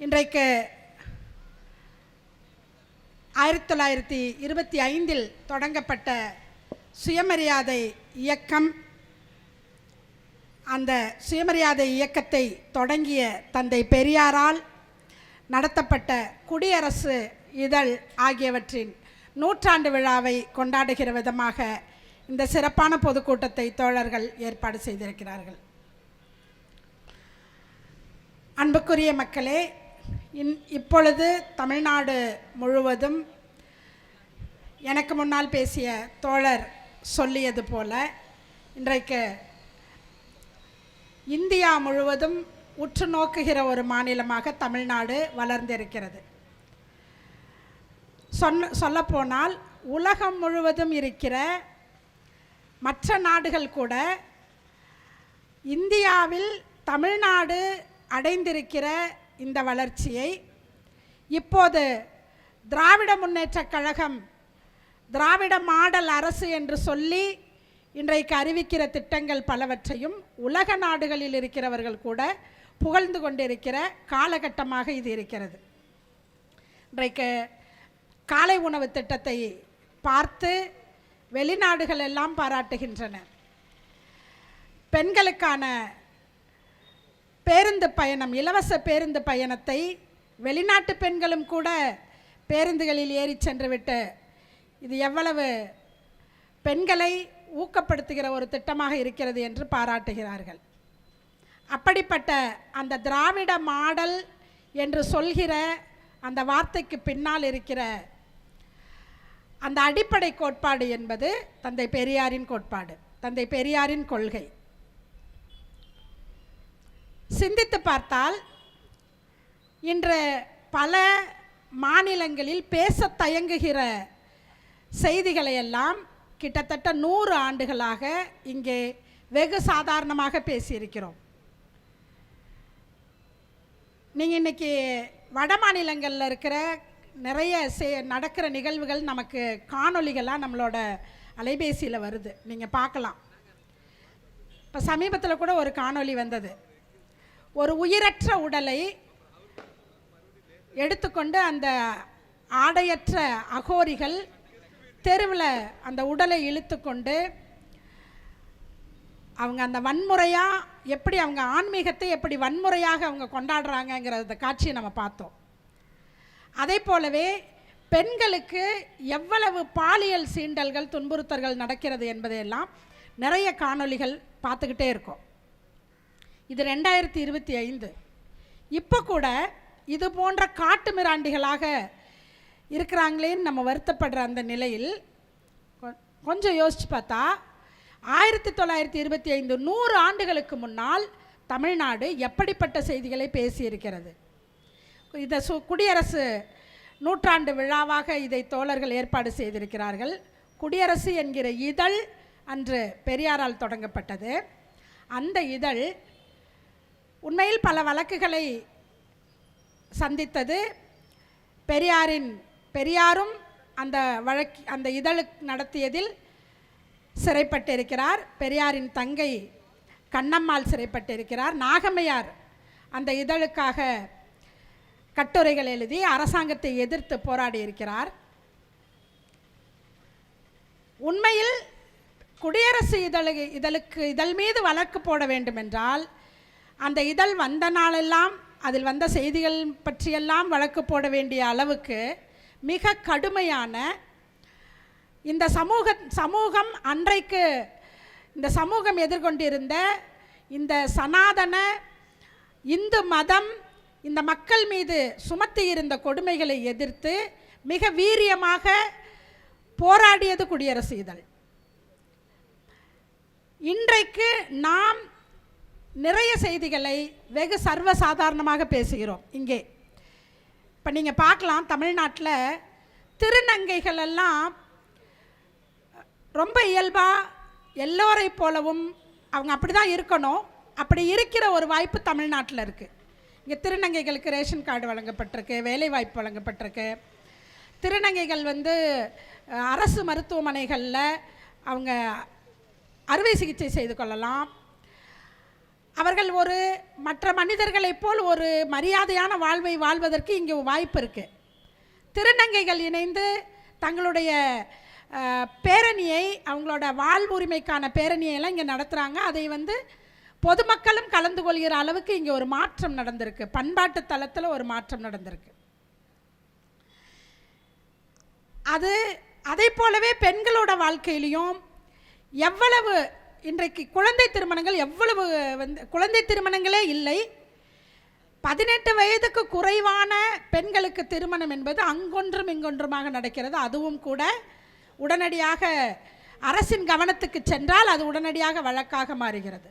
இன்றைக்கு ஆயிரத்தி தொள்ளாயிரத்தி இருபத்தி ஐந்தில் தொடங்கப்பட்ட சுயமரியாதை இயக்கம் அந்த சுயமரியாதை இயக்கத்தை தொடங்கிய தந்தை பெரியாரால் நடத்தப்பட்ட குடியரசு இதழ் ஆகியவற்றின் நூற்றாண்டு விழாவை கொண்டாடுகிற விதமாக இந்த சிறப்பான பொதுக்கூட்டத்தை தோழர்கள் ஏற்பாடு செய்திருக்கிறார்கள். அன்புக்குரிய மக்களே இன் இப்பொழுது தமிழ்நாடு முழுவதும் எனக்கு முன்னால் பேசிய தோழர் சொல்லியது போல இன்றைக்கு இந்தியா முழுவதும் உற்று நோக்குகிற ஒரு மாநிலமாக தமிழ்நாடு வளர்ந்திருக்கிறது. சொன்ன சொல்லப்போனால் உலகம் முழுவதும் இருக்கிற மற்ற நாடுகள் கூட இந்தியாவில் தமிழ்நாடு அடைந்திருக்கிற இந்த வளர்ச்சியை. இப்போது திராவிட முன்னேற்றக் கழகம் திராவிட மாடல் அரசு என்று சொல்லி இன்றைக்கு அறிவிக்கிற திட்டங்கள் பலவற்றையும் உலக நாடுகளில் இருக்கிறவர்கள் கூட புகழ்ந்து கொண்டிருக்கிற காலகட்டமாக இது இருக்கிறது. இன்றைக்கு காலை உணவு திட்டத்தை பார்த்து வெளிநாடுகள் எல்லாம் பாராட்டுகின்றன பெண்களுக்கான பேருந்து பயணம் இலவச பேருந்து பயணத்தை வெளிநாட்டு பெண்களும் கூட பேருந்துகளில் ஏறி சென்றுவிட்டு இது எவ்வளவு பெண்களை ஊக்கப்படுத்துகிற ஒரு திட்டமாக இருக்கிறது என்று பாராட்டுகிறார்கள். அப்படிப்பட்ட அந்த திராவிட மாடல் என்று சொல்கிற அந்த வார்த்தைக்கு பின்னால் இருக்கிற அந்த அடிப்படை கோட்பாடு என்பது தந்தை பெரியாரின் கோட்பாடு தந்தை பெரியாரின் கொள்கை. சிந்தித்து பார்த்தால் இன்று பல மாநிலங்களில் பேச தயங்குகிற செய்திகளை எல்லாம் கிட்டத்தட்ட நூறு ஆண்டுகளாக இங்கே வெகு சாதாரணமாக பேசியிருக்கிறோம். நீங்கள் இன்னைக்கு வட மாநிலங்களில் இருக்கிற நிறைய சே நடக்கிற நிகழ்வுகள் நமக்கு காணொளிகளாக நம்மளோட அலைபேசியில் வருது. நீங்கள் பார்க்கலாம். இப்போ சமீபத்தில் கூட ஒரு காணொளி வந்தது. ஒரு உயிரற்ற உடலை எடுத்துக்கொண்டு அந்த ஆடையற்ற அகோரிகள் தெருவில் அந்த உடலை இழுத்துக்கொண்டு அவங்க அந்த வன்முறையாக எப்படி அவங்க ஆன்மீகத்தை எப்படி வன்முறையாக அவங்க கொண்டாடுறாங்கங்கிறத காட்சியை நம்ம பார்த்தோம். அதே போலவே பெண்களுக்கு எவ்வளவு பாலியல் சீண்டல்கள் துன்புறுத்தல்கள் நடக்கிறது என்பதையெல்லாம் நிறைய காணொளிகள் பார்த்துக்கிட்டே இருக்கோம். இது ரெண்டாயிரத்தி இருபத்தி ஐந்து. இப்போ கூட இது போன்ற காட்டு மிராண்டிகளாக இருக்கிறாங்களேன்னு நம்ம வருத்தப்படுற அந்த நிலையில் கொ- கொஞ்சம் யோசிச்சு பார்த்தா ஆயிரத்தி தொள்ளாயிரத்தி இருபத்தி ஐந்து நூறு ஆண்டுகளுக்கு முன்னால் தமிழ்நாடு எப்படிப்பட்ட செய்திகளை பேசியிருக்கிறது? இதை சு குடியரசு நூற்றாண்டு விழாவாக இதை தோழர்கள் ஏற்பாடு செய்திருக்கிறார்கள். குடியரசு என்கிற இதழ் அன்று பெரியாரால் தொடங்கப்பட்டது. அந்த இதழ் உண்மையில் பல வழக்குகளை சந்தித்தது. பெரியாரின் பெரியாரும் அந்த வழக்கு அந்த இதழு நடத்தியதில் சிறைப்பட்டிருக்கிறார். பெரியாரின் தங்கை கண்ணம்மாள் சிறைப்பட்டிருக்கிறார். நாகம்மையார் அந்த இதழுக்காக கட்டுரைகள் எழுதி அரசாங்கத்தை எதிர்த்து போராடி இருக்கிறார் உண்மையில் குடியரசு இதழு இதழுக்கு இதழ் மீது வழக்கு போட வேண்டுமென்றால் அந்த இதழ் வந்த நாளெல்லாம் அதில் வந்த செய்திகள் பற்றியெல்லாம் வழக்கு போட வேண்டிய அளவுக்கு மிக கடுமையான இந்த சமூக சமூகம் அன்றைக்கு இந்த சமூகம் எதிர்கொண்டிருந்த இந்த சனாதன இந்து மதம் இந்த மக்கள் மீது சுமத்தி இருந்த கொடுமைகளை எதிர்த்து மிக வீரியமாக போராடியது குடியரசு இதழ். இன்றைக்கு நாம் நிறைய செய்திகளை வெகு சர்வசாதாரணமாக பேசுகிறோம். இங்கே. இப்போ நீங்கள் பார்க்கலாம் தமிழ்நாட்டில் திருநங்கைகள் எல்லாம் ரொம்ப இயல்பாக எல்லோரை போலவும் அவங்க அப்படி தான் இருக்கணும். அப்படி இருக்கிற ஒரு வாய்ப்பு தமிழ்நாட்டில் இருக்குது இங்கே திருநங்கைகளுக்கு ரேஷன் கார்டு வழங்கப்பட்டிருக்கு வேலைவாய்ப்பு வழங்கப்பட்டிருக்கு. திருநங்கைகள் வந்து அரசு மருத்துவமனைகளில் அவங்க அறுவை சிகிச்சை செய்து கொள்ளலாம். அவர்கள் ஒரு மற்ற மனிதர்களைப் போல் ஒரு மரியாதையான வாழ்வை வாழ்வதற்கு இங்கே வாய்ப்பு இருக்குது திருநங்கைகள் இணைந்து தங்களுடைய பேரணியை அவங்களோட வாழ்வுரிமைக்கான பேரணியை எல்லாம் இங்கே நடத்துகிறாங்க அதை வந்து பொதுமக்களும் கலந்து கொள்கிற அளவுக்கு இங்கே ஒரு மாற்றம் நடந்திருக்கு. பண்பாட்டு தளத்தில் ஒரு மாற்றம் நடந்திருக்கு. அது அதே போலவே பெண்களோட வாழ்க்கையிலையும் எவ்வளவு இன்றைக்கு குழந்தை திருமணங்கள் எவ்வளவு வந்து குழந்தை திருமணங்களே இல்லை. பதினெட்டு வயதுக்கு குறைவான பெண்களுக்கு திருமணம் என்பது அங்கொன்றும் இங்கொன்றுமாக நடக்கிறது. அதுவும் கூட உடனடியாக அரசின் கவனத்துக்கு சென்றால் அது உடனடியாக வழக்காக மாறுகிறது.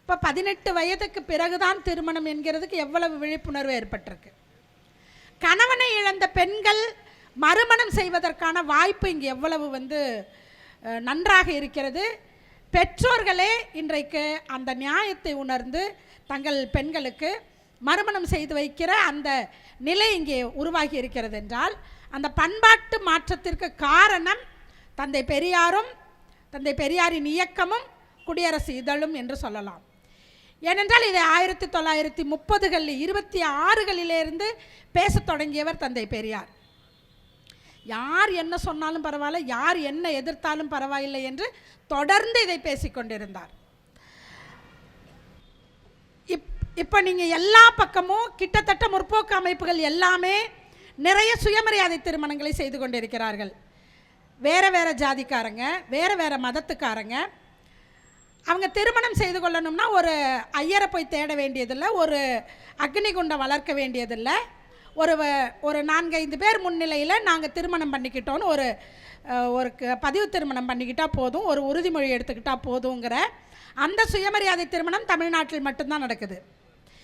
இப்போ பதினெட்டு வயதுக்கு பிறகுதான் திருமணம் என்கிறதுக்கு எவ்வளவு விழிப்புணர்வு ஏற்பட்டிருக்கு. கணவனை இழந்த பெண்கள் மறுமணம் செய்வதற்கான வாய்ப்பு இங்கே எவ்வளவு வந்து நன்றாக இருக்கிறது. பெற்றோர்களே இன்றைக்கு அந்த நியாயத்தை உணர்ந்து தங்கள் பெண்களுக்கு மறுமணம் செய்து வைக்கிற அந்த நிலை இங்கே உருவாகி இருக்கிறது என்றால் அந்த பண்பாட்டு மாற்றத்திற்கு காரணம் தந்தை பெரியாரும் தந்தை பெரியாரின் இயக்கமும் குடியரசு இதழும் என்று சொல்லலாம். ஏனென்றால் இதை ஆயிரத்தி தொள்ளாயிரத்தி முப்பதுகளில் இருபத்தி ஆறுகளிலிருந்து பேசத் தொடங்கியவர் தந்தை பெரியார். யார் என்ன சொன்னாலும் பரவாயில்ல யார் என்ன எதிர்த்தாலும் பரவாயில்லை என்று தொடர்ந்து இதை பேசிக்கொண்டிருந்தார் இப் இப்போ நீங்கள் எல்லா பக்கமும் கிட்டத்தட்ட முற்போக்கு அமைப்புகள் எல்லாமே நிறைய சுயமரியாதை திருமணங்களை செய்து கொண்டிருக்கிறார்கள். வேறு வேறு ஜாதிக்காரங்க வேறு வேறு மதத்துக்காரங்க. அவங்க திருமணம் செய்து கொள்ளணும்னா ஒரு ஐயரை போய் தேட வேண்டியதில்லை ஒரு அக்னிகுண்டம் வளர்க்க வேண்டியதில்லை. ஒரு வ- ஒரு நான்கைந்து பேர் முன்னிலையில் நாங்கள் திருமணம் பண்ணிக்கிட்டோன்னு ஒரு ஒரு பதிவு திருமணம் பண்ணிக்கிட்டால் போதும் ஒரு உறுதிமொழி எடுத்துக்கிட்டால் போதுங்கிற அந்த சுயமரியாதை திருமணம் தமிழ்நாட்டில் மட்டும்தான் நடக்குது.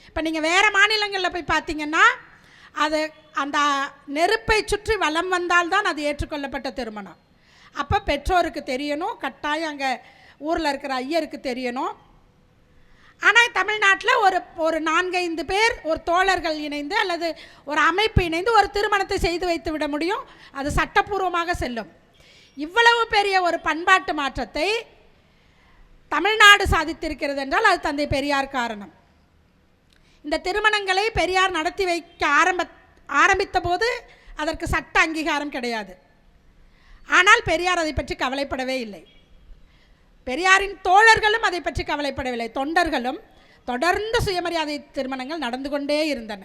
இப்போ நீங்கள் வேறு மாநிலங்களில் போய் பார்த்தீங்கன்னா அது அந்த நெருப்பை சுற்றி வலம் வந்தால்தான் அது ஏற்றுக்கொள்ளப்பட்ட திருமணம். அப்போ பெற்றோருக்கு தெரியணும் கட்டாயம் அங்கே ஊரில் இருக்கிற ஐயருக்கு தெரியணும். தமிழ்நாட்டில் ஒரு ஒரு நான்கைந்து பேர் ஒரு தோழர்கள் இணைந்து அல்லது ஒரு அமைப்பு இணைந்து ஒரு திருமணத்தை செய்து வைத்து விட முடியும். அது சட்டப்பூர்வமாக செல்லும். இவ்வளவு பெரிய ஒரு பண்பாட்டு மாற்றத்தை தமிழ்நாடு சாதித்திருக்கிறது என்றால் அது தந்தை பெரியார் காரணம். இந்த திருமணங்களை பெரியார் நடத்தி வைக்க ஆரம்ப ஆரம்பித்த போது அதற்கு சட்ட அங்கீகாரம் கிடையாது. ஆனால் பெரியார் அதை பற்றி கவலைப்படவே இல்லை. பெரியாரின் தோழர்களும் அதை பற்றி கவலைப்படவில்லை. தொண்டர்களும் தொடர்ந்து சுயமரியாதை திருமணங்கள் நடந்து கொண்டே இருந்தன.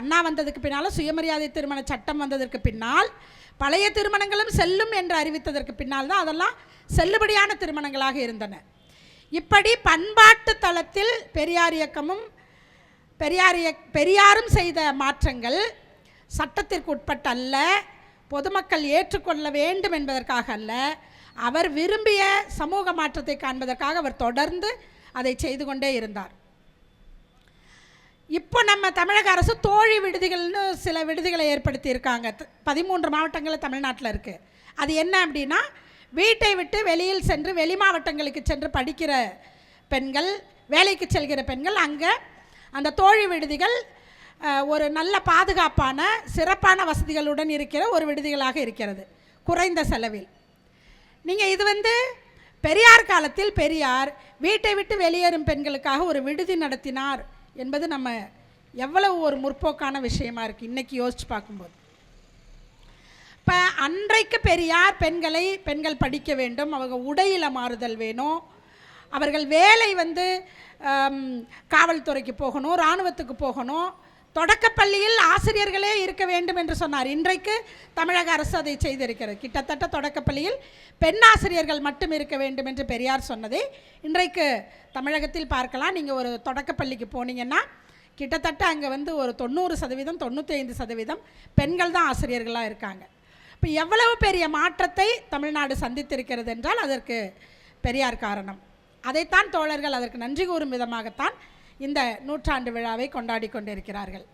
அண்ணா வந்ததுக்கு பின்னால் சுயமரியாதை திருமண சட்டம் வந்ததற்கு பின்னால் பழைய திருமணங்களும் செல்லும் என்று அறிவித்ததற்கு பின்னால் தான் அதெல்லாம் செல்லுபடியான திருமணங்களாக இருந்தன. இப்படி பண்பாட்டு தளத்தில் பெரியார் இயக்கமும் பெரியார் இயக் பெரியாரும் செய்த மாற்றங்கள் சட்டத்திற்கு உட்பட்ட அல்ல பொதுமக்கள் ஏற்றுக்கொள்ள வேண்டும் என்பதற்காக அல்ல அவர் விரும்பிய சமூக மாற்றத்தை காண்பதற்காக அவர் தொடர்ந்து அதை செய்து கொண்டே இருந்தார். இப்போ நம்ம தமிழக அரசு தோழி விடுதிகள்னு சில விடுதிகளை ஏற்படுத்தி இருக்காங்க. பதிமூன்று மாவட்டங்களில் தமிழ்நாட்டில் இருக்குது அது என்ன அப்படின்னா வீட்டை விட்டு வெளியில் சென்று வெளி மாவட்டங்களுக்கு சென்று படிக்கிற பெண்கள் வேலைக்கு செல்கிற பெண்கள் அங்கே அந்த தோழி விடுதிகள் ஒரு நல்ல பாதுகாப்பான சிறப்பான வசதிகளுடன் இருக்கிற ஒரு விடுதிகளாக இருக்கிறது. குறைந்த செலவில். நீங்கள் இது வந்து பெரியார் காலத்தில் பெரியார் வீட்டை விட்டு வெளியேறும் பெண்களுக்காக ஒரு விடுதி நடத்தினார் என்பது நம்ம எவ்வளவு ஒரு முற்போக்கான விஷயமா இருக்குது இன்றைக்கி யோசித்து பார்க்கும்போது. இப்போ அன்றைக்கு பெரியார் பெண்களை பெண்கள் படிக்க வேண்டும் அவங்க உடையில் மாறுதல் வேணும். அவர்கள் வேலை வந்து காவல்துறைக்கு போகணும் இராணுவத்துக்கு போகணும். தொடக்கப்பள்ளியில் ஆசிரியர்களே இருக்க வேண்டும் என்று சொன்னார். இன்றைக்கு தமிழக அரசு அதை செய்திருக்கிறது. கிட்டத்தட்ட தொடக்கப்பள்ளியில் பெண் ஆசிரியர்கள் மட்டும் இருக்க வேண்டும் என்று பெரியார் சொன்னதை. இன்றைக்கு தமிழகத்தில் பார்க்கலாம். நீங்கள் ஒரு தொடக்கப்பள்ளிக்கு போனீங்கன்னா கிட்டத்தட்ட அங்கே வந்து ஒரு தொண்ணூறு சதவீதம் தொண்ணூற்றி ஐந்து சதவீதம் பெண்கள் தான் ஆசிரியர்களாக இருக்காங்க. இப்போ எவ்வளவு பெரிய மாற்றத்தை தமிழ்நாடு சந்தித்திருக்கிறது என்றால் அதற்கு பெரியார் காரணம். அதைத்தான் தோழர்கள் அதற்கு நன்றி கூறும் விதமாகத்தான் இந்த நூற்றாண்டு விழாவை கொண்டாடி கொண்டிருக்கிறார்கள்.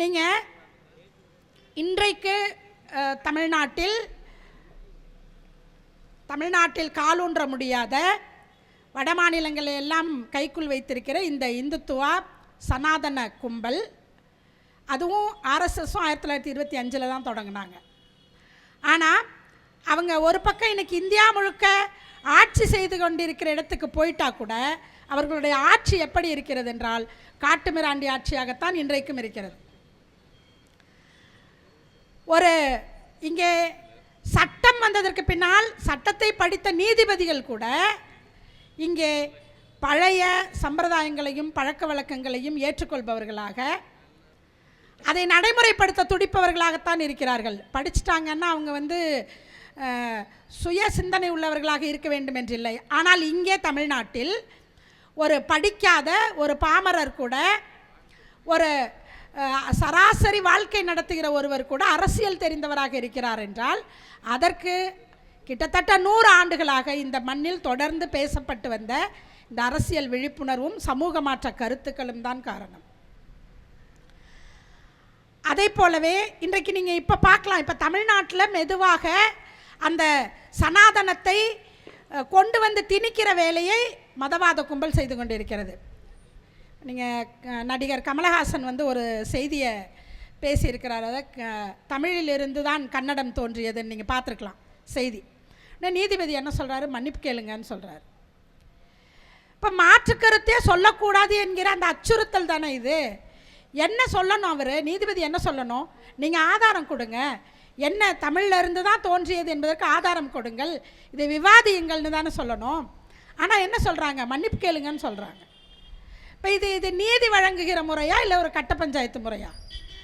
நீங்கள் இன்றைக்கு தமிழ்நாட்டில் தமிழ்நாட்டில் காலூன்ற முடியாத வட மாநிலங்களை எல்லாம் கைக்குள் வைத்திருக்கிற இந்த இந்துத்துவா சனாதன கும்பல் அதுவும் ஆர்எஸ்எஸும் ஆயிரத்தி தொள்ளாயிரத்தி இருபத்தி அஞ்சில் தான் தொடங்கினாங்க. ஆனால் அவங்க ஒரு பக்கம் இன்றைக்கி இந்தியா முழுக்க ஆட்சி செய்து கொண்டிருக்கிற இடத்துக்கு போயிட்டா கூட அவர்களுடைய ஆட்சி எப்படி இருக்கிறது என்றால் காட்டுமிராண்டி ஆட்சியாகத்தான் இன்றைக்கும் இருக்கிறது. ஒரு இங்கே சட்டம் வந்ததற்கு பின்னால் சட்டத்தை படித்த நீதிபதிகள் கூட இங்கே பழைய சம்பிரதாயங்களையும் பழக்க வழக்கங்களையும் ஏற்றுக்கொள்பவர்களாக அதை நடைமுறைப்படுத்த துடிப்பவர்களாகத்தான் இருக்கிறார்கள். படிச்சிட்டாங்கன்னா அவங்க வந்து சுய சிந்தனை உள்ளவர்களாக இருக்க வேண்டும் என்றில்லை ஆனால் இங்கே தமிழ்நாட்டில் ஒரு படிக்காத ஒரு பாமரர் கூட ஒரு சராசரி வாழ்க்கை நடத்துகிற ஒருவர் கூட அரசியல் தெரிந்தவராக இருக்கிறார் என்றால் அதற்கு கிட்டத்தட்ட நூறு ஆண்டுகளாக இந்த மண்ணில் தொடர்ந்து பேசப்பட்டு வந்த இந்த அரசியல் விழிப்புணர்வும் சமூக மாற்ற கருத்துக்களும் தான் காரணம். அதே போலவே இன்றைக்கு நீங்கள் இப்போ பார்க்கலாம். இப்போ தமிழ்நாட்டில் மெதுவாக அந்த சனாதனத்தை கொண்டு வந்து திணிக்கிற வேலையை மதவாத கும்பல் செய்து கொண்டிருக்கிறது. நீங்கள் நடிகர் கமலஹாசன் வந்து ஒரு செய்தியை பேசியிருக்கிறார். அதை க- தமிழிலிருந்து தான் கன்னடம் தோன்றியதுன்னு நீங்கள் பார்த்துருக்கலாம் செய்தி. உடனே நீதிபதி என்ன சொல்கிறாரு மன்னிப்பு கேளுங்கன்னு சொல்கிறாரு இப்போ மாற்றுக்கருத்தே சொல்லக்கூடாது என்கிற அந்த அச்சுறுத்தல் தானே இது? என்ன சொல்லணும் அவர்? நீதிபதி என்ன சொல்லணும்? நீங்கள் ஆதாரம் கொடுங்க. என்ன தமிழ்ல இருந்து தான் தோன்றியது என்பதற்கு ஆதாரம் கொடுங்கள். இதை விவாதியுங்கள்னு தானே சொல்லணும். ஆனால் என்ன சொல்கிறாங்க மன்னிப்பு கேளுங்கன்னு சொல்கிறாங்க இப்போ இது இது நீதி வழங்குகிற முறையா இல்லை ஒரு கட்ட பஞ்சாயத்து முறையா?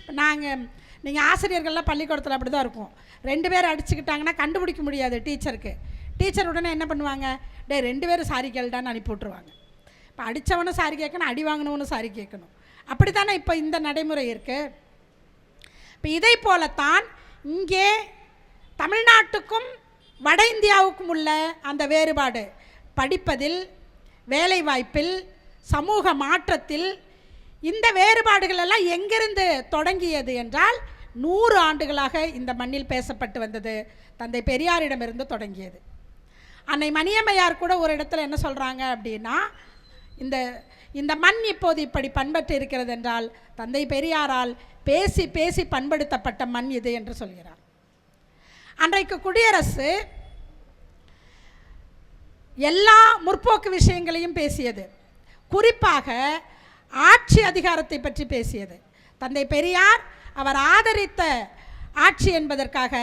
இப்போ நாங்கள் நீங்கள் ஆசிரியர்கள்லாம் பள்ளிக்கூடத்தில் அப்படி தான் இருக்கும் ரெண்டு பேர் அடிச்சுக்கிட்டாங்கன்னா கண்டுபிடிக்க முடியாது டீச்சருக்கு. டீச்சர் உடனே என்ன பண்ணுவாங்க? டே ரெண்டு பேரும் சாரி கேள்டான்னு அனுப்பி விட்ருவாங்க இப்போ அடித்தவனும் சாரி கேட்கணும் அடி வாங்கினவனும் சாரி கேட்கணும். அப்படி தானே இப்போ இந்த நடைமுறை இருக்குது இப்போ இதை போலத்தான் இங்கே தமிழ்நாட்டுக்கும் வட இந்தியாவுக்கும் உள்ள அந்த வேறுபாடு. படிப்பதில் வேலைவாய்ப்பில் சமூக மாற்றத்தில் இந்த வேறுபாடுகள் எல்லாம் எங்கிருந்து தொடங்கியது என்றால் நூறு ஆண்டுகளாக இந்த மண்ணில் பேசப்பட்டு வந்தது தந்தை பெரியாரிடமிருந்து தொடங்கியது. அன்னை மணியம்மையார் கூட ஒரு இடத்துல என்ன சொல்கிறாங்க அப்படின்னா இந்த இந்த மண் இப்போது இப்படி பண்பட்டு இருக்கிறது என்றால் தந்தை பெரியாரால் பேசி பேசி பண்படுத்தப்பட்ட மண் இது என்று சொல்கிறார். அன்றைக்கு குடியரசு எல்லா முற்போக்கு விஷயங்களையும் பேசியது. குறிப்பாக ஆட்சி அதிகாரத்தை பற்றி பேசியது. தந்தை பெரியார் அவர் ஆதரித்த ஆட்சி என்பதற்காக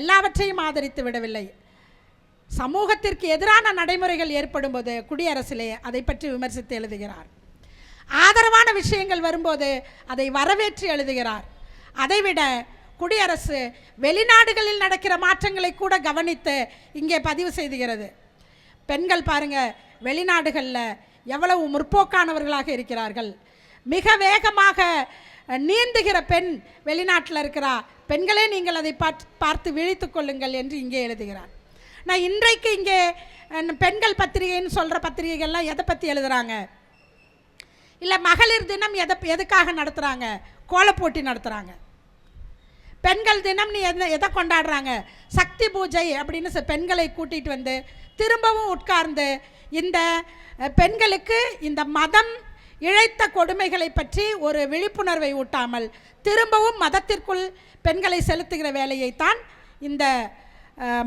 எல்லாவற்றையும் ஆதரித்து விடவில்லை. சமூகத்திற்கு எதிரான நடைமுறைகள் ஏற்படும்போது குடியரசிலே அதை பற்றி விமர்சித்து எழுதுகிறார். ஆதரவான விஷயங்கள் வரும்போது அதை வரவேற்று எழுதுகிறார். அதைவிட குடியரசு வெளிநாடுகளில் நடக்கிற மாற்றங்களை கூட கவனித்து இங்கே பதிவு செய்துகிறது. பெண்கள் பாருங்கள் வெளிநாடுகளில் எவ்வளவு முற்போக்கானவர்களாக இருக்கிறார்கள். மிக வேகமாக நீந்துகிற பெண் வெளிநாட்டில் இருக்கிறா. பெண்களே நீங்கள் அதை பார்த்து பார்த்து விழித்துக் கொள்ளுங்கள் என்று இங்கே எழுதுகிறார். நான் இன்றைக்கு இங்கே பெண்கள் பத்திரிகைன்னு சொல்கிற பத்திரிகைகள்லாம் எதை பற்றி எழுதுகிறாங்க இல்லை மகளிர் தினம் எதை எதுக்காக நடத்துகிறாங்க கோலப்போட்டி நடத்துகிறாங்க பெண்கள் தினம் நீ என்ன எதை கொண்டாடுறாங்க? சக்தி பூஜை அப்படின்னு சொ- பெண்களை கூட்டிகிட்டு வந்து திரும்பவும் உட்கார்ந்து இந்த பெண்களுக்கு இந்த மதம் இழைத்த கொடுமைகளை பற்றி ஒரு விழிப்புணர்வை ஊட்டாமல் திரும்பவும் மதத்திற்குள் பெண்களை செலுத்துகிற வேலையைத்தான் இந்த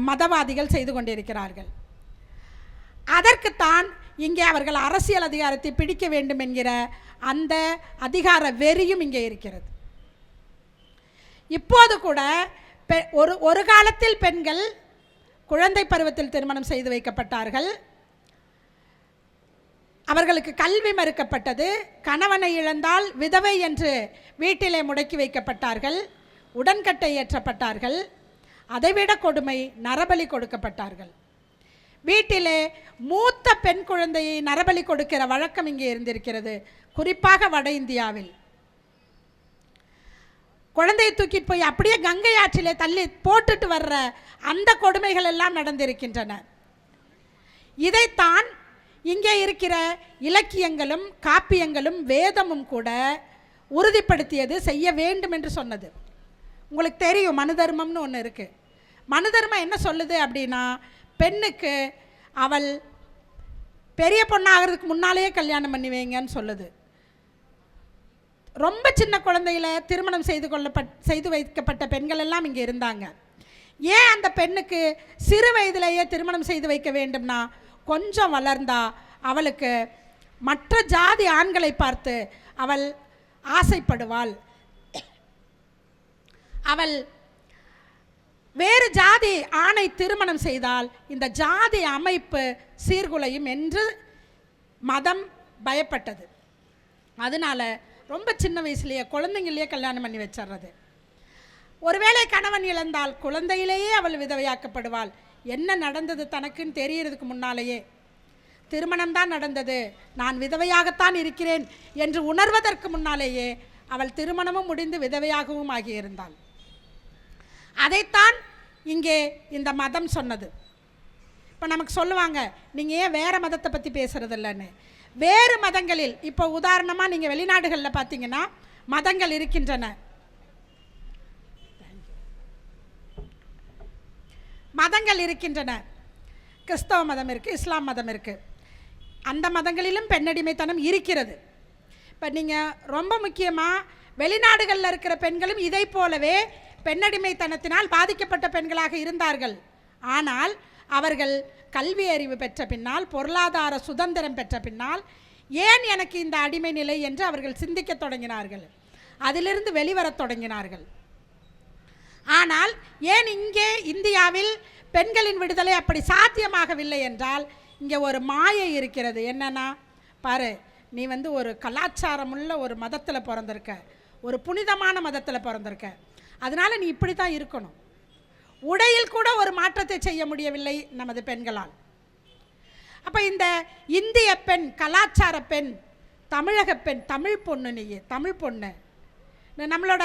மதவாதிகள் செய்து கொண்டிருக்கிறார்கள். அதற்குத்தான் இங்கே அவர்கள் அரசியல் அதிகாரத்தை பிடிக்க வேண்டும் என்கிற அந்த அதிகார வெறியும் இங்கே இருக்கிறது. இப்போது கூட பெ- ஒரு ஒரு காலத்தில் பெண்கள் குழந்தை பருவத்தில் திருமணம் செய்து வைக்கப்பட்டார்கள். அவர்களுக்கு கல்வி மறுக்கப்பட்டது. கணவனை இழந்தால் விதவை என்று வீட்டிலே முடக்கி வைக்கப்பட்டார்கள். உடன்கட்டை ஏற்றப்பட்டார்கள். அதைவிட கொடுமை நரபலி கொடுக்கப்பட்டார்கள். வீட்டிலே மூத்த பெண் குழந்தையை நரபலி கொடுக்கிற வழக்கம் இங்கே இருந்திருக்கிறது. குறிப்பாக வட இந்தியாவில். குழந்தையை தூக்கிட்டு போய் அப்படியே கங்கை ஆற்றிலே தள்ளி போட்டுட்டு வர்ற அந்த கொடுமைகள் எல்லாம் நடந்திருக்கின்றன. இதைத்தான் இங்கே இருக்கிற இலக்கியங்களும் காப்பியங்களும் வேதமும் கூட உறுதிப்படுத்தியது செய்ய வேண்டும் என்று சொன்னது. உங்களுக்கு தெரியும் மனு தர்மம்னு ஒன்று இருக்குது மனு தர்மம் என்ன சொல்லுது அப்படின்னா பெண்ணுக்கு அவள் பெரிய பொண்ணாகிறதுக்கு முன்னாலேயே கல்யாணம் பண்ணி வைங்கன்னு சொல்லுது. ரொம்ப சின்ன குழந்தையில திருமணம் செய்து கொள்ளப்பட் செய்து வைக்கப்பட்ட பெண்கள் எல்லாம் இங்கே இருந்தாங்க. ஏன் அந்த பெண்ணுக்கு சிறு வயதிலேயே திருமணம் செய்து வைக்க வேண்டும்னா கொஞ்சம் வளர்ந்தா அவளுக்கு மற்ற ஜாதி ஆண்களை பார்த்து அவள் ஆசைப்படுவாள். அவள் வேறு ஜாதி ஆணை திருமணம் செய்தால் இந்த ஜாதி அமைப்பு சீர்குலையும் என்று மதம் பயப்பட்டது. அதனால ரொம்ப சின்ன வயசுலேயே குழந்தைங்களையே கல்யாணம் பண்ணி வச்சிடுறது. ஒருவேளை கணவன் இழந்தால் குழந்தையிலேயே அவள் விதவையாக்கப்படுவாள். என்ன நடந்தது தனக்குன்னு தெரியறதுக்கு முன்னாலேயே. திருமணம் தான் நடந்தது. நான் விதவையாகத்தான் இருக்கிறேன் என்று உணர்வதற்கு முன்னாலேயே அவள் திருமணமும் முடிந்து விதவையாகவும் ஆகியிருந்தாள். அதைத்தான் இங்கே இந்த மதம் சொன்னது. இப்போ நமக்கு சொல்லுவாங்க நீங்கள் ஏன் வேறு மதத்தை பற்றி பேசுறது இல்லைன்னு வேறு மதங்களில் இப்போ உதாரணமாக நீங்கள் வெளிநாடுகளில் பார்த்தீங்கன்னா மதங்கள் இருக்கின்றன. மதங்கள் இருக்கின்றன. கிறிஸ்தவ மதம் இருக்குது இஸ்லாம் மதம் இருக்குது அந்த மதங்களிலும் பெண்ணடிமைத்தனம் இருக்கிறது. இப்போ நீங்கள் ரொம்ப முக்கியமாக வெளிநாடுகளில் இருக்கிற பெண்களும் இதை போலவே பெண்ணடிமைத்தனத்தினால் பாதிக்கப்பட்ட பெண்களாக இருந்தார்கள். ஆனால் அவர்கள் கல்வி அறிவு பெற்ற பின்னால் பொருளாதார சுதந்திரம் பெற்ற பின்னால் ஏன் எனக்கு இந்த அடிமை நிலை என்று அவர்கள் சிந்திக்க தொடங்கினார்கள். அதிலிருந்து வெளிவரத் தொடங்கினார்கள். ஆனால் ஏன் இங்கே இந்தியாவில் பெண்களின் விடுதலை அப்படி சாத்தியமாகவில்லை என்றால் இங்கே ஒரு மாயை இருக்கிறது. என்னன்னா பாரு நீ வந்து ஒரு கலாச்சாரமுள்ள ஒரு மதத்தில் பிறந்திருக்க ஒரு புனிதமான மதத்தில் பிறந்திருக்க. அதனால நீ இப்படி தான் இருக்கணும். உடையில் கூட ஒரு மாற்றத்தை செய்ய முடியவில்லை நமது பெண்களால். அப்போ இந்த இந்திய பெண் கலாச்சார பெண் தமிழக பெண் தமிழ் பொண்ணு நீ தமிழ் பொண்ணு. நம்மளோட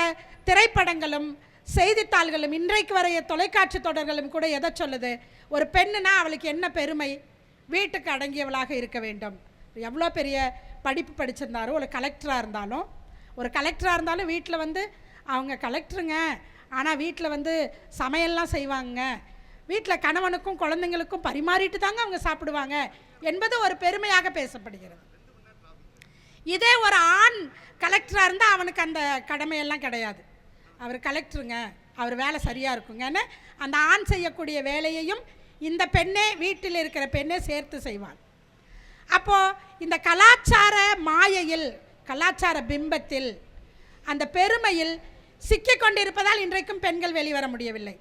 திரைப்படங்களும் செய்தித்தாள்களும் இன்றைக்கு வரைய தொலைக்காட்சி தொடர்களும் கூட எதை சொல்லுது? ஒரு பெண்ணுனா அவளுக்கு என்ன பெருமை? வீட்டுக்கு அடங்கியவளாக இருக்க வேண்டும். எவ்வளோ பெரிய படிப்பு படிச்சிருந்தாலும் ஒரு கலெக்டராக இருந்தாலும் ஒரு கலெக்டராக இருந்தாலும் வீட்டில் வந்து அவங்க கலெக்டருங்க ஆனால் வீட்டில் வந்து சமையல்லாம் செய்வாங்க. வீட்டில் கணவனுக்கும் குழந்தைங்களுக்கும் பரிமாறிட்டு தாங்க அவங்க சாப்பிடுவாங்க என்பது ஒரு பெருமையாக பேசப்படுகிறது. இதே ஒரு ஆண் கலெக்டராக இருந்தால் அவனுக்கு அந்த கடமையெல்லாம் கிடையாது. அவர் கலெக்டருங்க அவர் வேலை சரியாக இருக்குங்கன்னு அந்த ஆண் செய்யக்கூடிய வேலையையும் இந்த பெண்ணே வீட்டில் இருக்கிற பெண்ணே சேர்த்து செய்வாள். அப்போது இந்த கலாச்சார மாயையில் கலாச்சார பிம்பத்தில் அந்த பெருமையில் சிக்கிக் கொண்டிருப்பதால் இன்றைக்கும் பெண்கள் வெளிவர முடியவில்லை.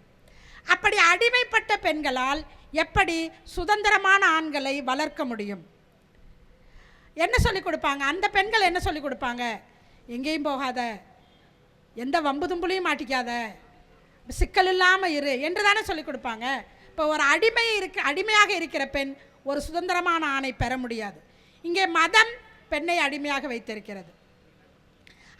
அப்படி அடிமைப்பட்ட பெண்களால் எப்படி சுதந்திரமான ஆண்களை வளர்க்க முடியும்? என்ன சொல்லிக் கொடுப்பாங்க? அந்த பெண்கள் என்ன சொல்லிக் கொடுப்பாங்க? எங்கேயும் போகாத. எந்த வம்பு தும்புலையும் மாட்டிக்காத. சிக்கல் இல்லாமல் இரு என்று தானே சொல்லிக் கொடுப்பாங்க. இப்போ ஒரு அடிமை இருக்க அடிமையாக இருக்கிற பெண் ஒரு சுதந்திரமான ஆணை பெற முடியாது. இங்கே மதம் பெண்ணை அடிமையாக வைத்திருக்கிறது.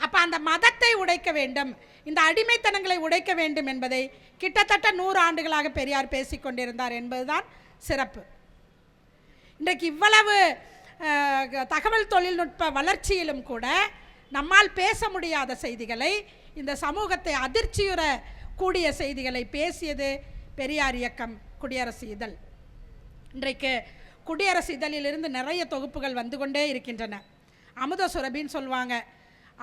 அப்போ அந்த மதத்தை உடைக்க வேண்டும். இந்த அடிமைத்தனங்களை உடைக்க வேண்டும் என்பதை கிட்டத்தட்ட நூறு ஆண்டுகளாக பெரியார் பேசிக்கொண்டிருந்தார் என்பதுதான் சிறப்பு. இன்றைக்கு இவ்வளவு தகவல் தொழில்நுட்ப வளர்ச்சியிலும் கூட நம்மால் பேச முடியாத செய்திகளை இந்த சமூகத்தை அதிர்ச்சியுற கூடிய செய்திகளை பேசியது பெரியார் இயக்கம் குடியரசு இதழ். இன்றைக்கு குடியரசு இதழிலிருந்து நிறைய தொகுப்புகள் வந்து கொண்டே இருக்கின்றன. அமுத சுரபின்னு சொல்லுவாங்க.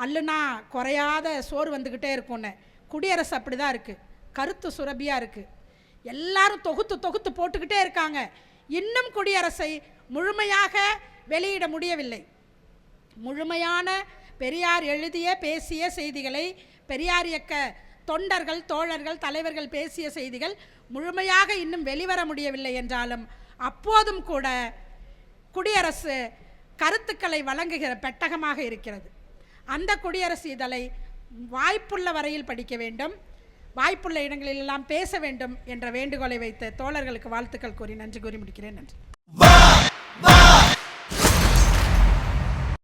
அல்லுனா குறையாத சோறு வந்துக்கிட்டே இருக்கும்னு. குடியரசு அப்படி தான் இருக்குது கருத்து சுரபியாக இருக்குது எல்லாரும் தொகுத்து தொகுத்து போட்டுக்கிட்டே இருக்காங்க. இன்னும் குடியரசை முழுமையாக வெளியிட முடியவில்லை. முழுமையான பெரியார் எழுதிய பேசிய செய்திகளை பெரியார் இயக்க தொண்டர்கள் தோழர்கள் தலைவர்கள் பேசிய செய்திகள் முழுமையாக இன்னும் வெளிவர முடியவில்லை என்றாலும் அப்போதும் கூட குடியரசு கருத்துக்களை வழங்குகிற பெட்டகமாக இருக்கிறது. அந்த குடியரசு இதழை வாய்ப்புள்ள வரையில் படிக்க வேண்டும். வாய்ப்புள்ள இடங்களிலெல்லாம் பேச வேண்டும் என்ற வேண்டுகோளை வைத்து தோழர்களுக்கு வாழ்த்துக்கள் கூறி நன்றி கூறி முடிக்கிறேன். நன்றி.